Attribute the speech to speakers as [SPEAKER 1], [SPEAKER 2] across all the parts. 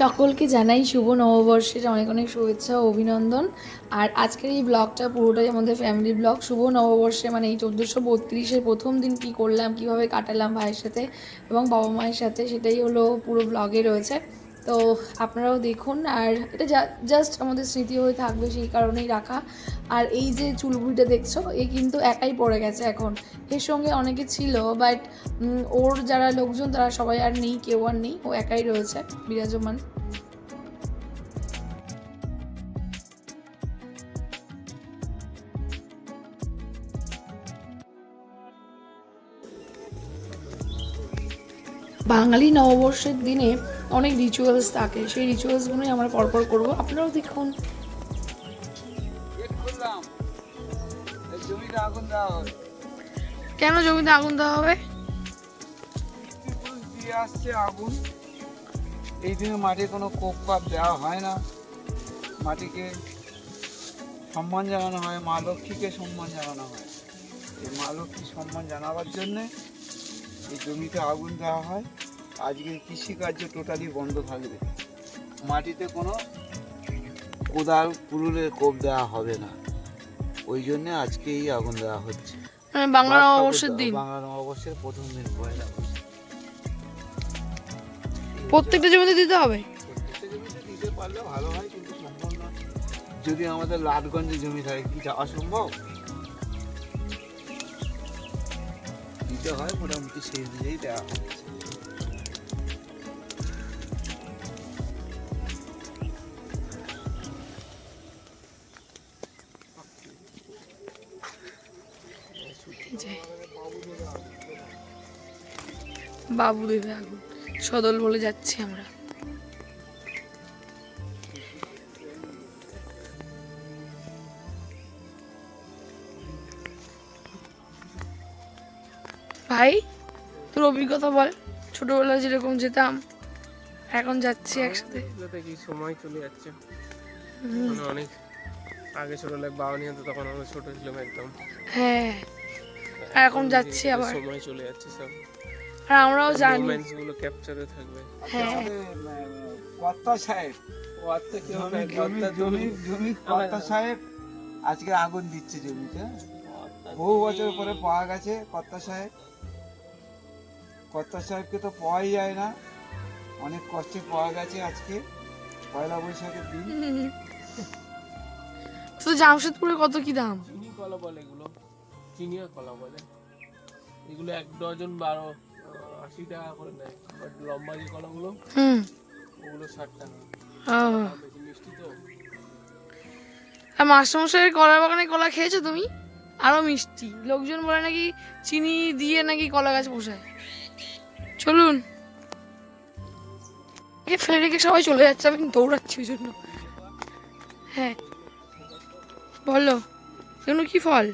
[SPEAKER 1] সকলকে জানাই শুভ নববর্ষের অনেক অনেক শুভেচ্ছা ও অভিনন্দন। আর আজকের এই ব্লগটা পুরোটাই আমাদের ফ্যামিলি ব্লগ। শুভ নববর্ষে মানে এই চোদ্দোশো বত্রিশের প্রথম দিন কি করলাম, কীভাবে কাটালাম ভাইয়ের সাথে এবং বাবা মায়ের সাথে, সেটাই হলো পুরো ব্লগে রয়েছে। তো আপনারাও দেখুন, আর এটা জাস্ট আমাদের স্মৃতি হয়ে থাকবে সেই কারণেই রাখা। আর এই যে চুলবুড়িটা দেখছ, এ কিন্তু একাই পড়ে গেছে এখন। এর সঙ্গে অনেকে ছিল বাট ওর যারা লোকজন, তারা সবাই আর নেই, কেউ আর নেই, ও একাই রয়েছে, বিরাজমান। বাঙালি নববর্ষের দিনে অনেক রিচুয়ালস থাকে। সেই রিচুয়ালসগুলোই আমরা পরপর করব। আপনারাও দেখুন। কেন জমিতে আগুন দেওয়া হবে?
[SPEAKER 2] আসছে আগুন। এই দিনে মাঠে কোনো কোপ কাপ দেওয়া হয় না। মাটিকে সম্মান জানানো হয়। মা লক্ষ্মীকে সম্মান জানানো হয়। এই মা লক্ষ্মী সম্মান জানাবার জন্যে এই জমিতে আগুন দেওয়া হয় আজকে কৃষিকার্য টোটালি বন্ধ থাকবে। মাটিতে কোনো কোদাল কুড়ুলের কোপ দেওয়া হবে না। ওই জন্যে আজকে এই আগুন দেওয়া হচ্ছে।
[SPEAKER 1] মানে বাংলা নববর্ষের দিন।
[SPEAKER 2] বাংলা নববর্ষের প্রথম দিন পয়লা
[SPEAKER 1] প্রত্যেকটা জমিতে দিতে হবে?
[SPEAKER 2] প্রত্যেকটা জমিতে দিতে পারলে ভালো হয় কিন্তু সম্ভব না যদি আমাদের লাটগঞ্জে জমি থাকে কি যাওয়া সম্ভব? দিতে হয় মোটামুটি সেই অনুযায়ী দেওয়া হচ্ছে
[SPEAKER 1] বাবুদের আগুন সদল বলে যাচ্ছি আমরা। ভাই তোর অভিজ্ঞতা বল। ছোটবেলায় যেরকম যেতাম এখন যাচ্ছি একসাথে।
[SPEAKER 3] কি সময় চলে যাচ্ছে? অনেক আগে ছোটবেলায় বাবা নিয়ে তখন আমরা ছোট ছিলাম একদম।
[SPEAKER 1] হ্যাঁ। এখন যাচ্ছি আবার।
[SPEAKER 3] সময় চলে যাচ্ছে সব।
[SPEAKER 1] আর আমরাও জানি।
[SPEAKER 3] মোমেন্টসগুলো ক্যাপচারে থাকবে।
[SPEAKER 1] হ্যাঁ।
[SPEAKER 2] কর্তা সাহেব
[SPEAKER 3] কি হবে?
[SPEAKER 2] জমি- জমি জমি জমির কর্তা সাহেব আজকে আগুন দিচ্ছে জমিতে। বহু বছর পরে পাওয়া গেছে কর্তা সাহেব। কর্তা সাহেবকে তো পাওয়াই যায় না। অনেক কষ্টে পাওয়া গেছে আজকে পয়লা বৈশাখের দিন।
[SPEAKER 1] তো জামশেদপুরে কত কি দাম?
[SPEAKER 3] চিনি কলা বলে এগুলো। চিনিয়া কলা বলে। এগুলো এক ডজন বারো আশি টাকা করে নেয়। বাট লম্বা যে কলাগুলো
[SPEAKER 1] হুম।
[SPEAKER 3] ওগুলো ষাট টাকা। মিষ্টি তো।
[SPEAKER 1] আর মাস্টারমশাইয়ের কলার বাগানে কলা খেয়েছো তুমি? আরও মিষ্টি। লোকজন বলে নাকি চিনি দিয়ে নাকি কলা গাছ পোষায়। চলুন। ফেলে রেখে সবাই চলে যাচ্ছে, আমি দৌড়াচ্ছি ওই জন্য। হ্যাঁ। বলো, এগুলো কি ফল?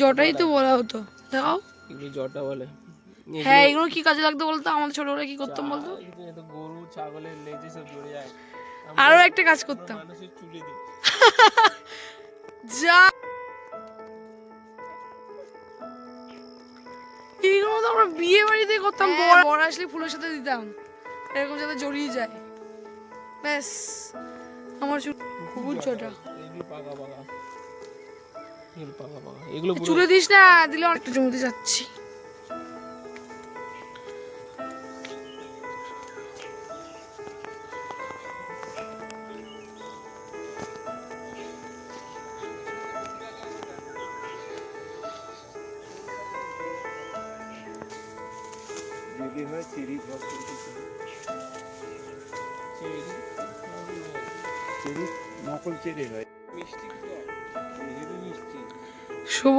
[SPEAKER 3] জটাই
[SPEAKER 1] তো বলা হতো। দেখাও
[SPEAKER 3] জটা বলে
[SPEAKER 1] হ্যাঁ এগুলো কি কাজে লাগতো বলতো? আমাদের ছোটবেলায় কি করতাম বলতো?
[SPEAKER 3] গরু, ছাগলের লেজে সব যায়।
[SPEAKER 1] আরও একটা কাজ করতাম। যা। এইগুলো তো আমরা বিয়ে বাড়িতে করতাম বর বর আসলে ফুলের সাথে দিতাম। এরকম যাতে জড়িয়ে যায়। ব্যাস আমার চুল খুব ছোটা
[SPEAKER 3] এগুলো
[SPEAKER 1] চুলে দিস না দিলে অনেকটা জমিতে যাচ্ছি।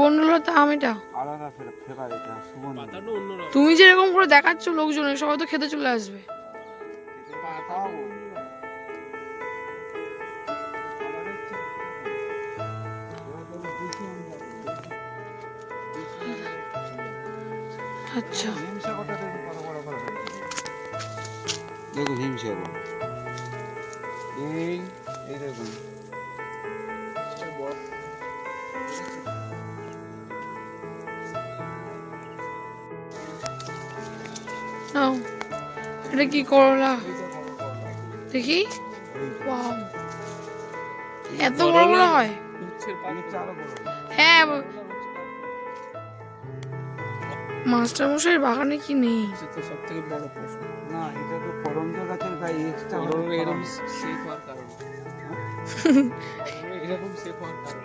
[SPEAKER 1] সুবর্ণলতা আম এটা তুমি যেরকম করে দেখাচ্ছ লোকজনের সবাই তো খেতে চলে আসবে। আচ্ছা।
[SPEAKER 2] দেখুন হিমসাগর এই এই দেখুন
[SPEAKER 1] এটা কি করলা। দেখি। এত বড় বড় হয় হ্যাঁ মাস্টার মশাইয়ের বাগানে কি নেই?
[SPEAKER 3] সব থেকে বড় প্রশ্ন।
[SPEAKER 2] না এটা তো করঞ্জ গাছের গায়ে এক্সট্রা
[SPEAKER 3] এরকম সেফ হওয়ার কারণ। এরকম সেফ হওয়ার কারণ।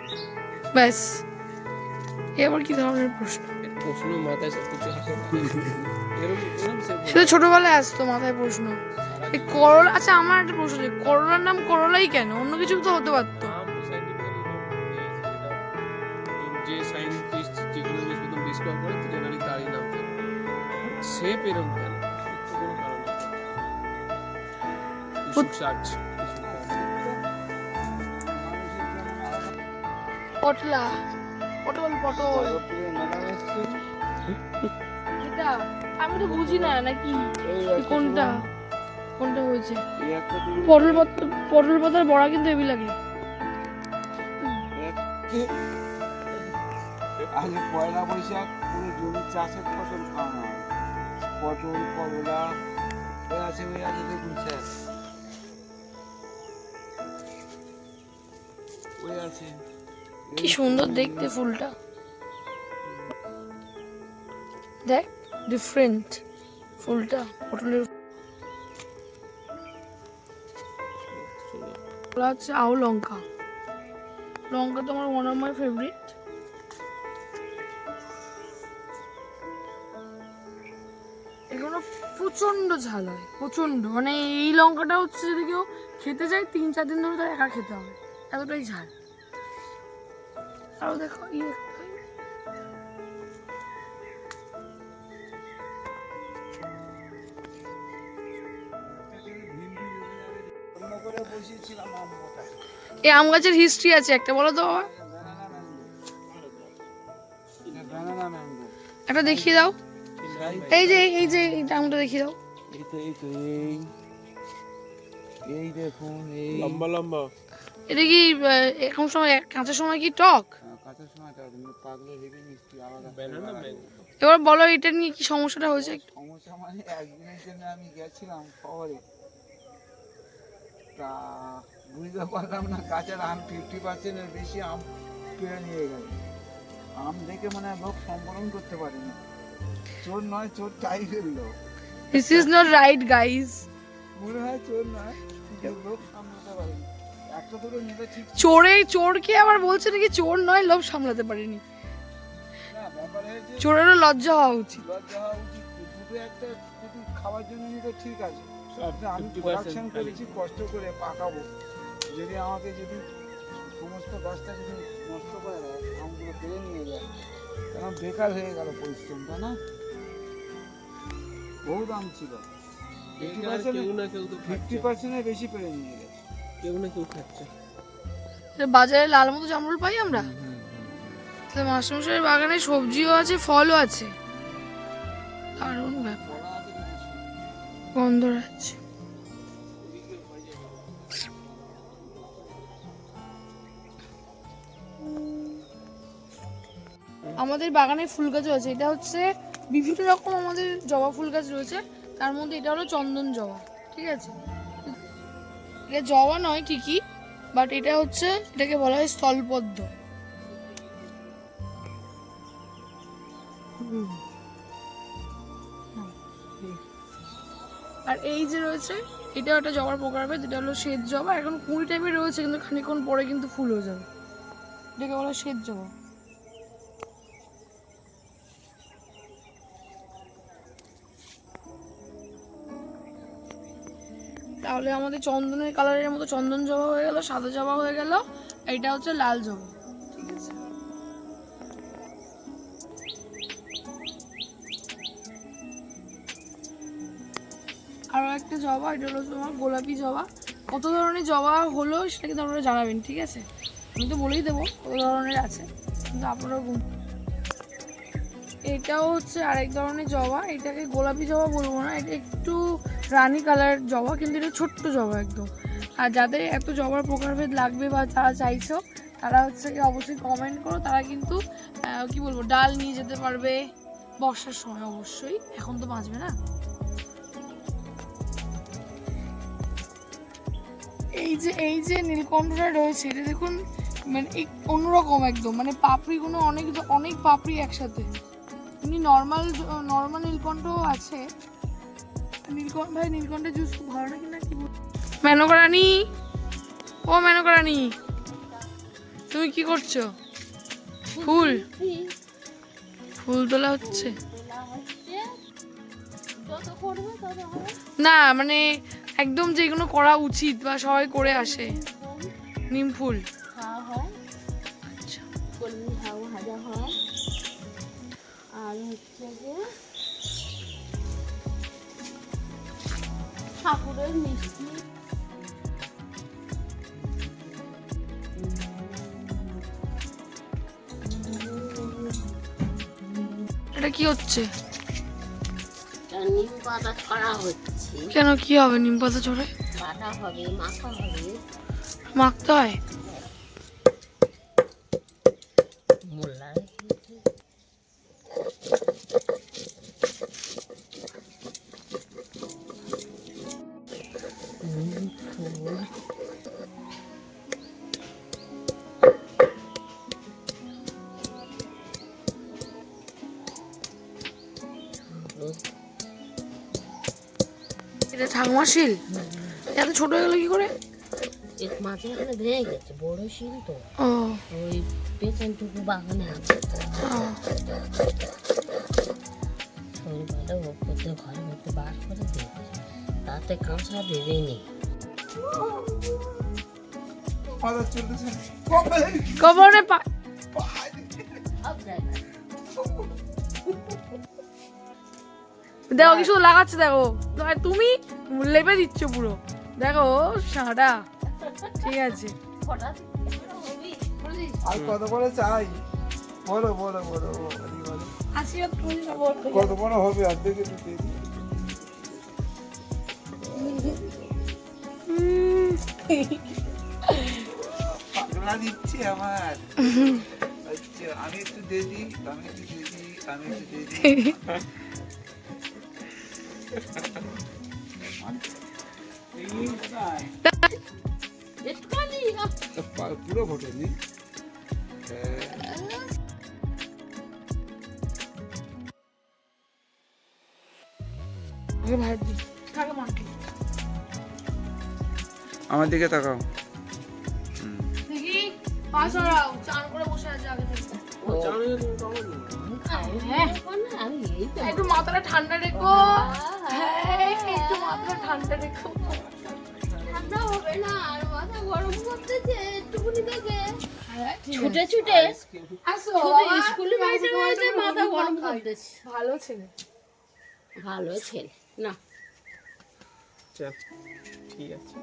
[SPEAKER 1] ব্যাস। এবার কি ধরনের প্রশ্ন?
[SPEAKER 3] প্রশ্ন মাথায় সেফ
[SPEAKER 1] শুধু ছোটবেলায় আসতো মাথায় প্রশ্ন। এই করলা আচ্ছা আমার একটা প্রশ্ন আছে করলার নাম করলাই কেন? অন্য কিছু তো হতে পারতো।
[SPEAKER 3] যে সাইন্টিস্ট যেগুলো জিনিস প্রথম ডিসকভার করে জেনারেলি তারই নাম সেফ এরকম কেন? কোনো কারণ নেই। সার্চ
[SPEAKER 1] পটলা পটল। এটা আমি তো বুঝি না নাকি? কোনটা? কোনটা হয়েছে? পটল পটল পাতার বড়া কিন্তু হেভি লাগে।
[SPEAKER 2] আজ পয়লা বৈশাখ পুরো জমি চাষের ফসল খাওয়ানো হয় পটল করলা ওই আছে ওই আছে দেখুন স্যার। ওই আছে।
[SPEAKER 1] কি সুন্দর দেখতে ফুলটা। দেখ ডিফারেন্ট ফুলটা, পটলের হচ্ছে আউ লঙ্কা। লঙ্কা তো আমার ওয়ান অফ মাই ফেভারিট এগুলো প্রচণ্ড ঝাল হয় প্রচণ্ড মানে এই লঙ্কাটা হচ্ছে যদি কেউ খেতে চায় তিন চার দিন ধরে তার একা খেতে হবে। এতটাই ঝাল। আরও দেখো ইয়ে এই আম গাছের হিস্ট্রি আছে একটা বলো তো বাবা। একটা দেখিয়ে দাও। এই যে এই যে এই আমটা দেখিয়ে দাও।
[SPEAKER 2] এই তো এই তো এই। এই দেখুন এই।
[SPEAKER 3] লম্বা লম্বা
[SPEAKER 1] এটা কি এখন সময় কাঁচা সময় কি টক? এবার বলো এটা নিয়ে কি সমস্যাটা হয়েছে?
[SPEAKER 2] সমস্যা মানে একদিনের জন্য আমি গেছিলাম শহরে। তা বুঝতে পারলাম না গাছের আম ফিফটি পার্সেন্টের বেশি আম পেরে নিয়ে গেল আম দেখে মানে লোক সম্বরণ করতে পারেনি। চোর নয় চোর চাই ফেলল
[SPEAKER 1] this is not right guys
[SPEAKER 2] মনে হয় চোর নয় লোক সামলাতে পারেনি।
[SPEAKER 1] চোরে চোরকে আবার বলছে নাকি চোর নয় লোভ সামলাতে পারেনি। চোরেরও লজ্জা হওয়া উচিত।
[SPEAKER 2] লজ্জা হওয়া উচিত দুটো একটা যদি জন্য নিতে ঠিক আছে আমি
[SPEAKER 3] 50%
[SPEAKER 2] প্রোডাকশন করেছি কষ্ট করে পাকাবো যদি আমাকে যদি সমস্ত গাছটা যদি নষ্ট করে দেয় আমগুলো পেরে নিয়ে যায় বেকার হয়ে গেল পরিশ্রমটা না বহু দাম ছিল ফিফটি পার্সেন্টের বেশি পেরে নিয়ে গেছে
[SPEAKER 3] কেউ না কেউ খাচ্ছে
[SPEAKER 1] বাজারে লাল মতো জামরুল পাই আমরা? তাহলে মাস্টারমশাইয়ের বাগানে সবজিও আছে ফলও আছে। দারুণ ব্যাপার। আমাদের বাগানে ফুল গাছও আছে। এটা হচ্ছে বিভিন্ন রকম আমাদের জবা ফুল গাছ রয়েছে। তার মধ্যে এটা হলো চন্দন জবা। ঠিক আছে? এটা জবা নয় ঠিকই বাট এটা হচ্ছে এটাকে বলা হয় স্থলপদ্ম। আর এই যে রয়েছে এটা একটা জবার প্রকারভেদ এটা হলো শ্বেত জবা। এখন কুড়ি টাইপের রয়েছে কিন্তু খানিকক্ষণ পরে কিন্তু ফুল হয়ে যাবে। এটাকে বলা হয় শ্বেত জবা। তাহলে আমাদের চন্দনের কালারের মতো চন্দন জবা হয়ে গেল, সাদা জবা হয়ে গেল। এটা হচ্ছে লাল জবা। ঠিক আছে। আরও একটা জবা, এটা হলো তোমার গোলাপি জবা। কত ধরনের জবা হলো সেটা কিন্তু আপনারা জানাবেন, ঠিক আছে? আমি তো বলেই দেবো কত ধরনের আছে, কিন্তু আপনারা এটাও হচ্ছে আরেক ধরনের জবা। এটাকে গোলাপি জবা বলব না, এটা একটু রানী কালার জবা কিন্তু এটা ছোট্ট জবা একদম। আর যাদের এত জবার প্রকারভেদ লাগবে বা যারা চাইছো, তারা হচ্ছে কি অবশ্যই কমেন্ট করো। তারা কিন্তু কি বলব, ডাল নিয়ে যেতে পারবে বর্ষার সময় অবশ্যই। এখন তো বাঁচবে না। এই যে এই যে নীলকণ্ঠটা রয়েছে, এটা দেখুন মানে অন্যরকম একদম। মানে পাপড়িগুলো অনেক অনেক পাপড়ি একসাথে। এমনি নর্মাল নর্মাল নীলকণ্ঠ আছে। নীলকণ্ঠ ভাই নীলকণ্ঠের জুস খুব ভালো লাগে না কি মেনকা ও তুমি কি করছ? ফুল? ফুল তোলা হচ্ছে। না মানে একদম যেগুলো করা উচিত বা সবাই করে আসে। নিম ফুল।
[SPEAKER 4] হয় আর ঠাকুরের মিষ্টি।
[SPEAKER 1] এটা কি হচ্ছে?
[SPEAKER 4] নিম পাতা ছড়া হচ্ছে।
[SPEAKER 1] কেন কি হবে নিম পাতা চড়ে
[SPEAKER 4] বাটা হবে মাখা হবে।
[SPEAKER 1] মাখতে হয়? শিল এত ছোট হয়ে গেলো কি করে?
[SPEAKER 4] ভেঙে গেছে বড় শিল তো। ওই পেছনটুকু বাগানে আছে।
[SPEAKER 1] ও।
[SPEAKER 4] করতে ঘরের মধ্যে বার করে দিয়ে তাতে কাঁচা নি?
[SPEAKER 1] কবরে পা- দেখো কিছু লাগাচ্ছে দেখো। তুমি? লেপে দিচ্ছ পুরো। দেখো সাদা ঠিক আছে।
[SPEAKER 2] আর কত বড় চাই? বলো বলো বলো কত বড় হবে? অর্ধেক দিই। আমার। আচ্ছা আমি একটু দিয়ে দিই আমি একটু দিয়ে দিই আমি একটু দিয়ে দিই। পুরো ফোটেনি আমার দিকে তাকাও
[SPEAKER 1] একটু মাথাটা ঠান্ডা রেখো। একটু মাথাটা ঠান্ডা রেখো
[SPEAKER 4] ঠান্ডা হবে না আর মাথা গরম করতেছে একটুকুনি দেখে।
[SPEAKER 1] হ্যাঁ,
[SPEAKER 4] ছুটে। ছুটে
[SPEAKER 1] আসো
[SPEAKER 4] স্কুলে মাথা গরম। করতেছে।
[SPEAKER 1] ভালো ছেলে।
[SPEAKER 4] ভালো ছেলে না।
[SPEAKER 3] ঠিক আছে।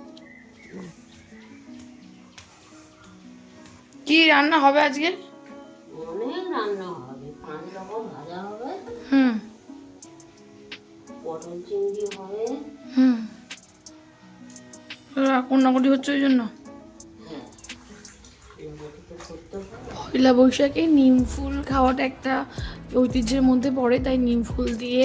[SPEAKER 1] কি রান্না হবে আজকে?
[SPEAKER 4] অনেক রান্না হবে পাঁচ রকম ভাজা হবে।
[SPEAKER 1] হুম। কন্যাকুটি হচ্ছে ওই জন্য?
[SPEAKER 4] হ্যাঁ।
[SPEAKER 1] পয়লা বৈশাখে নিম ফুল খাওয়াটা একটা ঐতিহ্যের মধ্যে পড়ে, তাই নিম ফুল দিয়ে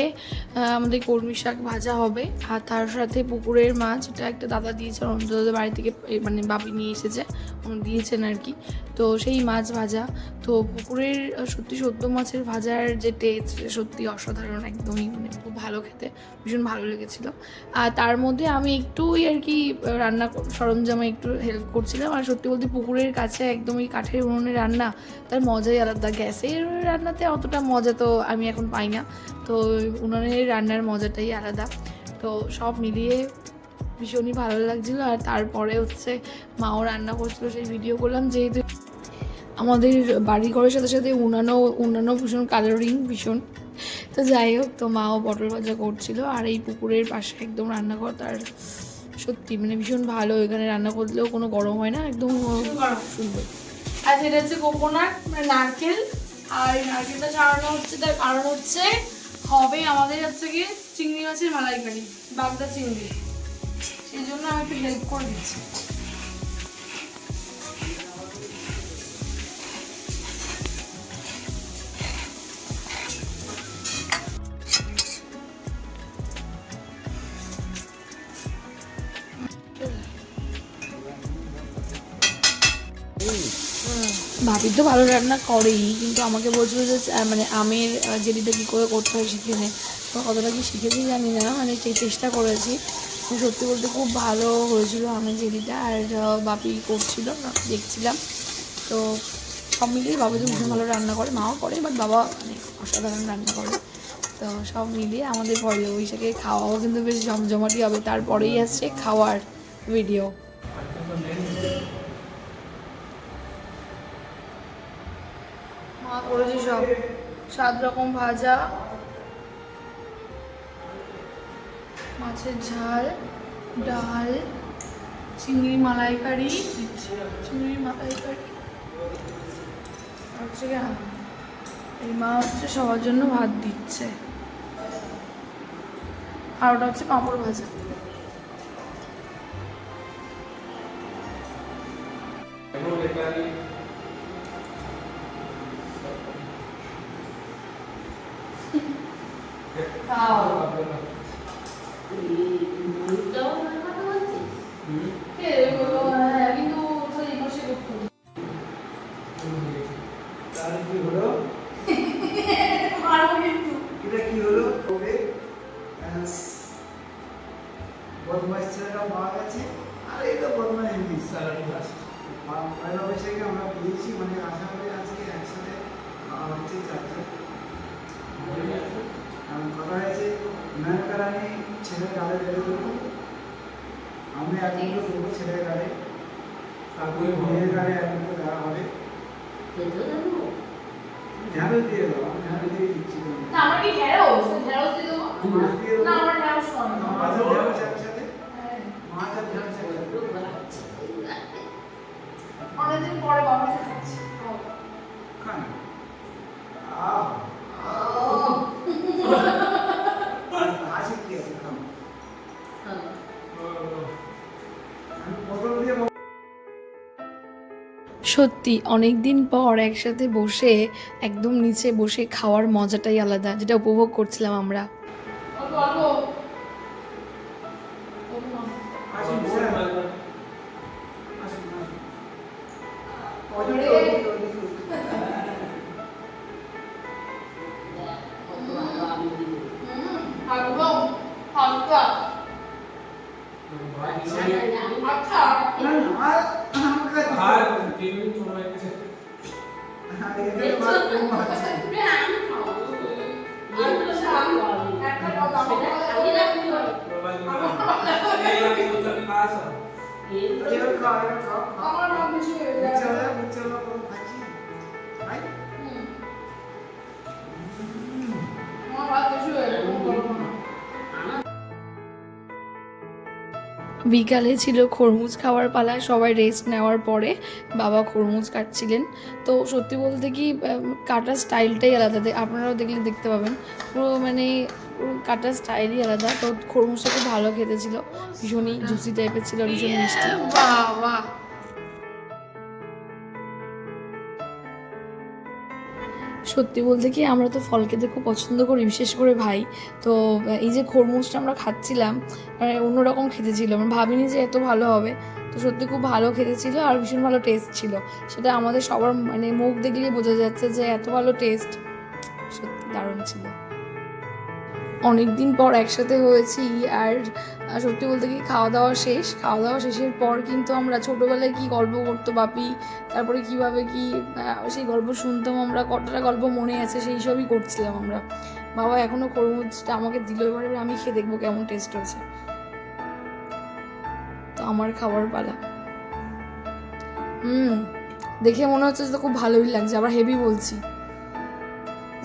[SPEAKER 1] আমাদের কর্মী শাক ভাজা হবে। আর তার সাথে পুকুরের মাছ, এটা একটা দাদা দিয়েছে অন্তত বাড়ি থেকে মানে বাপি নিয়ে এসেছে দিয়েছেন আর কি। তো সেই মাছ ভাজা, তো পুকুরের সত্যি সদ্য মাছের ভাজার যে টেস্ট সত্যি অসাধারণ একদমই মানে খুব ভালো খেতে, ভীষণ ভালো লেগেছিলো। আর তার মধ্যে আমি একটুই আর কি রান্না সরঞ্জামে একটু হেল্প করছিলাম। আর সত্যি বলতে পুকুরের কাছে একদমই কাঠের উনুনে রান্না, তার মজাই আলাদা। গ্যাসের রান্নাতে অতটা মজা তো আমি এখন পাই না। তো উনুনের রান্নার মজাটাই আলাদা। তো সব মিলিয়ে ভীষণই ভালো লাগছিল। আর তারপরে হচ্ছে মাও রান্না করছিল সেই ভিডিও করলাম, যেহেতু আমাদের বাড়ি ঘরের সাথে সাথে উনানো উনানো ভীষণ কালারিং ভীষণ। তো যাই হোক, তো মাও পটল ভাজা করছিল আর এই পুকুরের পাশে একদম রান্নাঘর, তার সত্যি মানে ভীষণ ভালো। এখানে রান্না করলেও কোনো গরম হয় না, একদম সুন্দর আর সেটা হচ্ছে কোকোনাট মানে নারকেল আর নারকেলটা ছাড়ানো হচ্ছে তার কারণ হচ্ছে হবে আমাদের হচ্ছে গিয়ে চিংড়ি মাছের মালাইকারি, বাগদা চিংড়ি। সেই জন্য আমি একটু হেল্প করে দিচ্ছি। ভাবি তো ভালো রান্না করেই, কিন্তু আমাকে বলছিল যে মানে আমের জেলিটা কী করে করতে হয় শিখে নে তো কতটা কি শিখেছি জানি না মানে সেই চেষ্টা করেছি। সত্যি বলতে খুব ভালো হয়েছিল আমের জেলিটা, আর বাপি করছিল দেখছিলাম। তো সব মিলিয়ে বাবা তো ভীষণ ভালো রান্না করে, মাও করে বাট বাবা মানে অসাধারণ রান্না করে। তো সব মিলিয়ে আমাদের পয়লা বৈশাখে খাওয়াও কিন্তু বেশ জমজমাটি হবে, তারপরেই আসছে খাওয়ার ভিডিও মা করেছে সব। সাত রকম ভাজা, মাছের ঝাল, ডাল, চিংড়ি মালাইকারি চিংড়ি মালাইকারি। হচ্ছে কি এই মা হচ্ছে সবার জন্য ভাত দিচ্ছে। আর ওটা হচ্ছে পাঁপড় ভাজা। কিন্তু
[SPEAKER 2] পয়লা বৈশাখে আমরা পেয়েছি মানে আশা করি আজকে একসাথে খাওয়া হচ্ছে কথা হয়েছে মেনকা রানী ছেলের গালে বেড়ে দেবো আমি এক মুঠো দেবো ছেলের গালে। তারপরে মেয়ের গালে এক মুঠো দেওয়া হবে। ঝাড়ু দিয়ে দেবো আমি ঝাড়ু দিয়ে দিচ্ছি।
[SPEAKER 1] কি ঢেঁড়স ঢেঁড়স দিয়ে দেবো। না আমরা সত্যি অনেক দিন পর একসাথে বসে, একদম নিচে বসে খাওয়ার মজাটাই আলাদা, যেটা উপভোগ করছিলাম আমরা।
[SPEAKER 3] তো আসা
[SPEAKER 2] এবার খাও, এবার খাও, খাও। বুঝছে ওরা, বুঝছে ওরা, কোনো খাচ্ছি। খাই?
[SPEAKER 1] বিকালে ছিল খরমুজ খাওয়ার পালা, সবাই রেস্ট নেওয়ার পরে বাবা খরমুজ কাটছিলেন। তো সত্যি বলতে কি কাটার স্টাইলটাই আলাদা আপনারাও দেখলে দেখতে পাবেন। পুরো মানে কাটার স্টাইলই আলাদা। তো খরমুজটা খুব ভালো খেতে ছিল। ভীষণই জুসি টাইপের ছিল, ভীষণ মিষ্টি। বাবা! সত্যি বলতে কি, আমরা তো ফল খেতে খুব পছন্দ করি, বিশেষ করে ভাই। তো এই যে খরমুজটা আমরা খাচ্ছিলাম মানে অন্যরকম খেতে ছিল আমরা ভাবিনি যে এত ভালো হবে। তো সত্যি খুব ভালো খেতে ছিল আর ভীষণ ভালো টেস্ট ছিল। সেটা আমাদের সবার মানে মুখ দেখলেই বোঝা যাচ্ছে যে এত ভালো টেস্ট সত্যি দারুণ ছিল। অনেক দিন পর একসাথে হয়েছি আর সত্যি বলতে কি খাওয়া দাওয়া শেষ। খাওয়া দাওয়া শেষের পর কিন্তু আমরা ছোটোবেলায় কি গল্প করতো বাপি, তারপরে কীভাবে কি সেই গল্প শুনতাম আমরা, কতটা গল্প মনে আছে সেই সবই করছিলাম আমরা। বাবা এখনও খরমুজটা আমাকে দিল, এবার আমি খেয়ে দেখব কেমন টেস্ট হয়েছে। তো আমার খাবার পালা। হুম, দেখে মনে হচ্ছে তো খুব ভালোই লাগছে, আবার হেভি বলছি।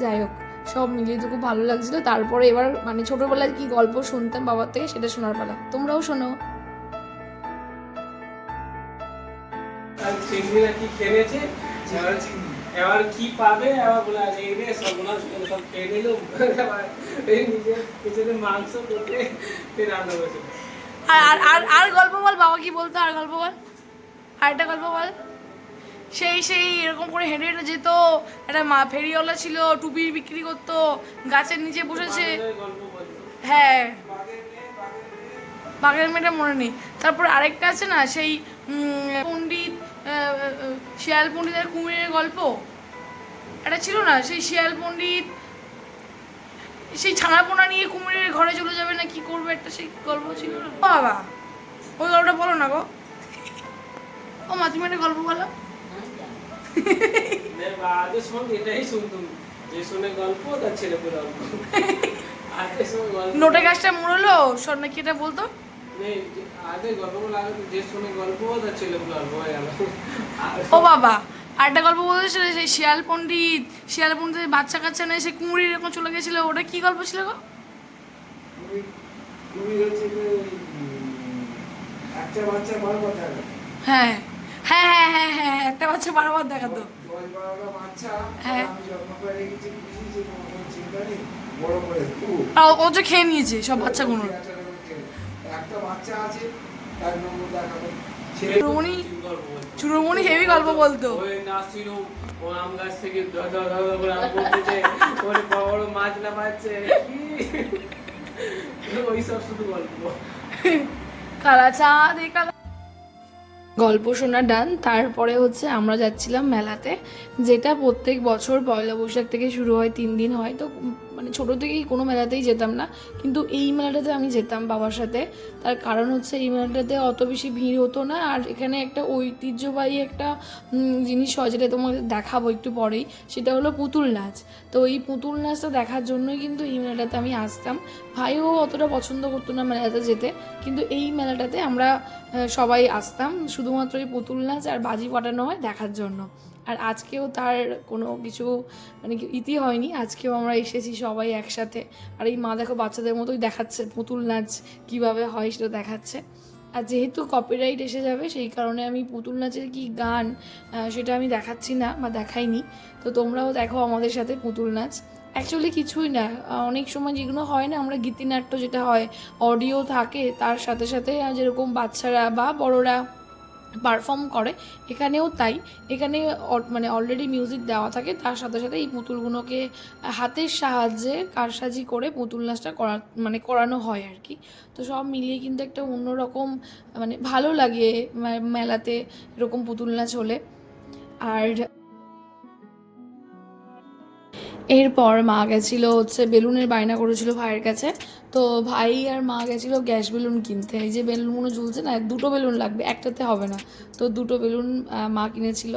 [SPEAKER 1] যাই হোক। সব মিলিয়ে তো খুব ভালো লাগছিল। তারপরে এবার মানে ছোটবেলায় কি গল্প শুনতাম বাবার থেকে সেটা শোনার পালা। তোমরাও শোনো।
[SPEAKER 3] এবার কি পাবে? এবার বলে আরে রে সবগুলা সব খেয়ে নিল। এই নিজের পিছনে মাংস করতে ফির রান্না করেছে।
[SPEAKER 1] আর আর আর আর গল্প বল বাবা কি বলতো? আর গল্প বল। আর একটা গল্প বল। সেই সেই, এরকম করে হেঁটে হেঁটে যেত। একটা মা, ফেরিওয়ালা ছিল, টুপি বিক্রি করতো, গাছের নিচে বসেছে। হ্যাঁ। বাঘের মেয়েটা মনে নেই। তারপর আরেকটা আছে না, সেই পণ্ডিত শিয়াল পণ্ডিতের কুমিরের গল্প? একটা ছিল না, সেই শিয়াল পণ্ডিত, সেই ছানাপোনা নিয়ে কুমিরের ঘরে চলে যাবে না, কি করবে? একটা সেই গল্প ছিল না। বাবা, ওই গল্পটা বলো না গো। ও মা তুমি একটা গল্প বলো।
[SPEAKER 3] আগে শোন এটাই শুনতুম যে শুনে গল্প তার ছেলে পুরো গল্প আগে শোন গল্প
[SPEAKER 1] নোটে গাছটা মুড়লো স্বর্ণা কি এটা বলতো
[SPEAKER 3] যে- আগে গল্পগুলো আগে যে শুনে গল্প তার ছেলে পুরো গল্প হয়ে গেল
[SPEAKER 1] ও বাবা আর একটা গল্প বলতেছিল সেই শিয়াল পণ্ডিত শিয়াল পণ্ডিতের বাচ্চা কাচ্চা নেই সে কুমির এরকম চলে গেছিল ওটা কি গল্প ছিল গো
[SPEAKER 2] কুমির কুমির হচ্ছে একটা বাচ্চা বারবার থাকে
[SPEAKER 1] হ্যাঁ হ্যাঁ হ্যাঁ হ্যাঁ হ্যাঁ একটা বাচ্চা বারবার দেখাতো হ্যাঁ। ও- যে খেয়ে নিয়েছে সব বাচ্চাগুলো।
[SPEAKER 2] একটা বাচ্চা আছে তার নম্বর দেখাবো
[SPEAKER 1] চুরমণি চুরমণি হেভি গল্প বলতো।
[SPEAKER 3] ওই ও আম গাছ থেকে ধর ধর ধর ধর করে আম পড়তেছে ওর বড় মাছ না পাচ্ছে ওই সব শুধু গল্প।
[SPEAKER 1] কালা গল্প শোনা ডান। তারপরে হচ্ছে আমরা যাচ্ছিলাম মেলাতে, যেটা প্রত্যেক বছর পয়লা বৈশাখ থেকে শুরু হয়, তিন দিন হয়। তো মানে ছোটো থেকেই কোনো মেলাতেই যেতাম না। কিন্তু এই মেলাটাতে আমি যেতাম বাবার সাথে। তার কারণ হচ্ছে এই মেলাটাতে অত বেশি ভিড় হতো না। আর এখানে একটা ঐতিহ্যবাহী একটা জিনিস হয় যেটা তোমাদের দেখাবো একটু পরেই। সেটা হলো পুতুল নাচ। তো এই পুতুল নাচটা দেখার জন্যই কিন্তু এই মেলাটাতে আমি আসতাম। ভাইও অতটা পছন্দ করতো না মেলাতে যেতে। কিন্তু এই মেলাটাতে আমরা সবাই আসতাম। শুধুমাত্র এই পুতুল নাচ আর বাজি ফাটানো হয় দেখার জন্য। আর আজকেও তার কোনো কিছু মানে ইতি হয়নি, আজকেও আমরা এসেছি সবাই একসাথে। আর এই মা দেখো বাচ্চাদের মতোই দেখাচ্ছে, পুতুল নাচ কীভাবে হয় সেটা দেখাচ্ছে। আর যেহেতু কপিরাইট এসে যাবে, সেই কারণে আমি পুতুল নাচের কি গান সেটা আমি দেখাচ্ছি না বা দেখাইনি। তো তোমরাও দেখো আমাদের সাথে পুতুল নাচ। অ্যাকচুয়ালি কিছুই না অনেক সময় যেগুলো হয় না, আমরা গীতিনাট্য যেটা হয় অডিও থাকে, তার সাথে সাথে যেরকম বাচ্চারা বা বড়রা পারফর্ম করে, এখানেও তাই। এখানে মানে অলরেডি মিউজিক দেওয়া থাকে, তার সাথে সাথে এই পুতুলগুলোকে হাতের সাহায্যে কারসাজি করে পুতুল নাচটা করা মানে করানো হয় আর কি। তো সব মিলিয়ে কিন্তু একটা অন্যরকম মানে ভালো লাগে মেলাতে এরকম পুতুল নাচ হলে। আর এরপর মা গেছিল হচ্ছে, বেলুনের বায়না করেছিল ভাইয়ের কাছে। তো ভাই আর মা গেছিল গ্যাস বেলুন কিনতে। এই যে বেলুনগুলো ঝুলছে না, দুটো বেলুন লাগবে, একটাতে হবে না। তো দুটো বেলুন মা কিনেছিল।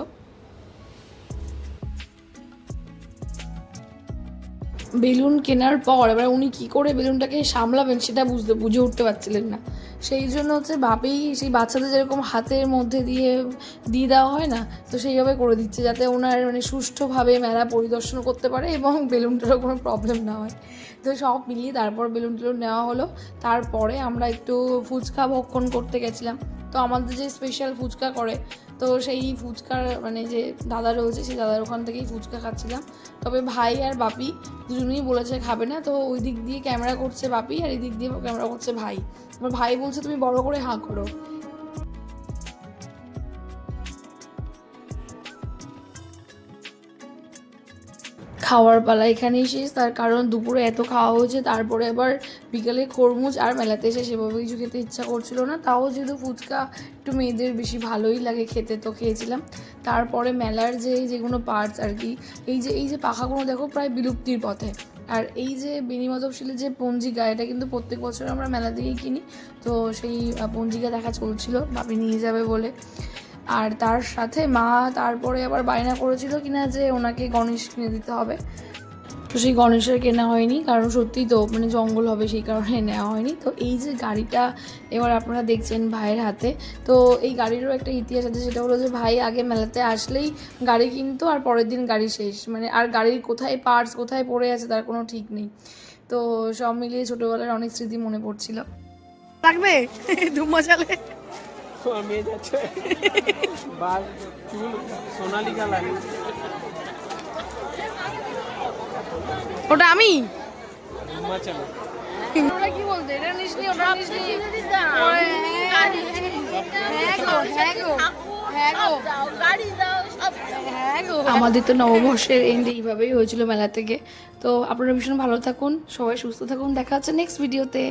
[SPEAKER 1] বেলুন কেনার পর, এবার উনি কি করে বেলুনটাকে সামলাবেন সেটা বুঝতে, বুঝে উঠতে পারছিলেন না। সেই জন্য হচ্ছে ভাবেই সেই বাচ্চাদের যেরকম হাতের মধ্যে দিয়ে দিয়ে দেওয়া হয় না, তো সেইভাবে করে দিচ্ছে যাতে ওনার মানে সুষ্ঠুভাবে মেলা পরিদর্শন করতে পারে এবং বেলুনটারও কোনো প্রবলেম না হয়। তো সব মিলিয়ে তারপর বেলুন টেলুন নেওয়া হলো। তারপরে আমরা একটু ফুচকা ভক্ষণ করতে গেছিলাম। তো আমাদের যে স্পেশাল ফুচকা করে তো সেই ফুচকার মানে যে দাদা রয়েছে, সেই দাদার ওখান থেকেই ফুচকা খাচ্ছিলাম। তবে ভাই আর বাপি দুজনেই বলেছে খাবে না, তো ওই দিক দিয়ে ক্যামেরা করছে বাপি আর এই দিক দিয়ে ক্যামেরা করছে ভাই। আমার ভাই বলছে, তুমি বড় করে হাঁ করো। খাওয়ার পালা এখানেই শেষ তার কারণ দুপুরে এত খাওয়া হয়েছে, তারপরে আবার বিকালে খরমুজ আর মেলাতে এসে সেভাবে কিছু খেতে ইচ্ছা করছিল না। তাও যেহেতু ফুচকা একটু মেয়েদের বেশি ভালোই লাগে খেতে তো খেয়েছিলাম। তারপরে মেলার যে যেগুলো পার্টস আর কি, এই যে এই যে পাখাগুলো দেখো প্রায় বিলুপ্তির পথে। আর এই যে বিনিমাধবশীলের যে পঞ্জিকা, এটা কিন্তু প্রত্যেক বছর আমরা মেলা দিয়েই কিনি। তো সেই পঞ্জিকা দেখা চলছিল, ভাবি নিয়ে যাবে বলে। আর তার সাথে মা তারপরে আবার বায়না করেছিল কিনা যে ওনাকে গণেশ কিনে দিতে হবে। তো সেই গণেশের কেনা হয়নি, কারণ সত্যি তো মানে জঙ্গল হবে সেই কারণে নেওয়া হয়নি। তো এই যে গাড়িটা এবার আপনারা দেখছেন ভাইয়ের হাতে, তো এই গাড়িরও একটা ইতিহাস আছে, সেটা হলো যে ভাই আগে মেলাতে আসলেই গাড়ি কিনতো আর পরের দিন গাড়ি শেষ। মানে আর গাড়ির কোথায় পার্টস কোথায় পড়ে আছে তার কোনো ঠিক নেই। তো সব মিলিয়ে ছোটোবেলার অনেক স্মৃতি মনে পড়ছিল। লাগবে? ধুমা চালে?
[SPEAKER 3] মেয়ে যাচ্ছে চুল সোনালিকা লাগে
[SPEAKER 1] ওটা আমি?
[SPEAKER 3] ঘুমা
[SPEAKER 1] ওটা কি বলতে? এটা নিসনি ওটা নিসনি। গো গো গো। গো। আমাদের তো নববর্ষের এন্ড এইভাবেই হয়েছিল মেলা থেকে। তো আপনারা ভীষণ ভালো থাকুন সবাই সুস্থ থাকুন। দেখা হচ্ছে নেক্সট ভিডিওতে